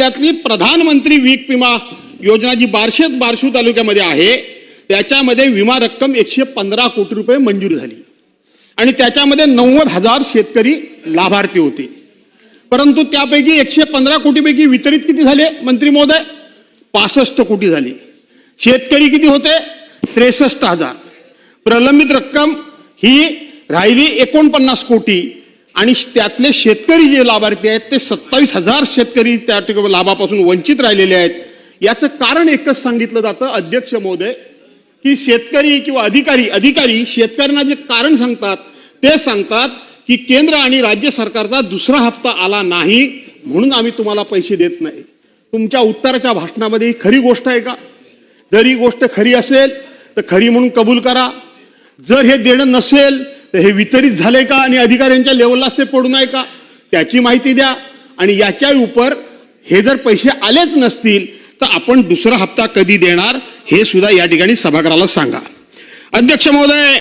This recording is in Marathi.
त्यातली प्रधानमंत्री वीक विमा योजना जी बार्शेत बारशू तालुक्यामध्ये आहे त्याच्यामध्ये विमा रक्कम एकशे पंधरा कोटी रुपये मंजूर झाली. आणि त्याच्यामध्ये नव्वद हजार शेतकरी लाभार्थी होते. परंतु त्यापैकी एकशे पंधरा कोटीपैकी वितरित किती झाले मंत्री महोदय? पासष्ट कोटी झाले. शेतकरी किती होते? त्रेसष्ट हजार. प्रलंबित रक्कम ही राहिली एकोणपन्नास कोटी. आणि त्यातले शेतकरी जे लाभार्थी आहेत ते सत्तावीस हजार शेतकरी त्या ठिकाणी लाभापासून वंचित राहिलेले आहेत. याचं कारण एकच सांगितलं जातं अध्यक्ष महोदय की शेतकरी किंवा अधिकारी अधिकारी शेतकऱ्यांना जे कारण सांगतात ते सांगतात की केंद्र आणि राज्य सरकारचा दुसरा हप्ता आला नाही म्हणून आम्ही तुम्हाला पैसे देत नाही. तुमच्या उत्तराच्या भाषणामध्ये ही खरी गोष्ट आहे का? जर ही गोष्ट खरी असेल तर खरी म्हणून कबूल करा. जर हे देणं नसेल तर हे वितरित झाले का आणि अधिकाऱ्यांच्या लेवललाच ते पडू नये का? त्याची माहिती द्या. आणि याच्या उपर हे जर पैसे आलेच नसतील तर आपण दुसरा हप्ता कधी देणार? हे सुद्धा या ठिकाणी सभागृहाला सांगा. अध्यक्ष महोदय!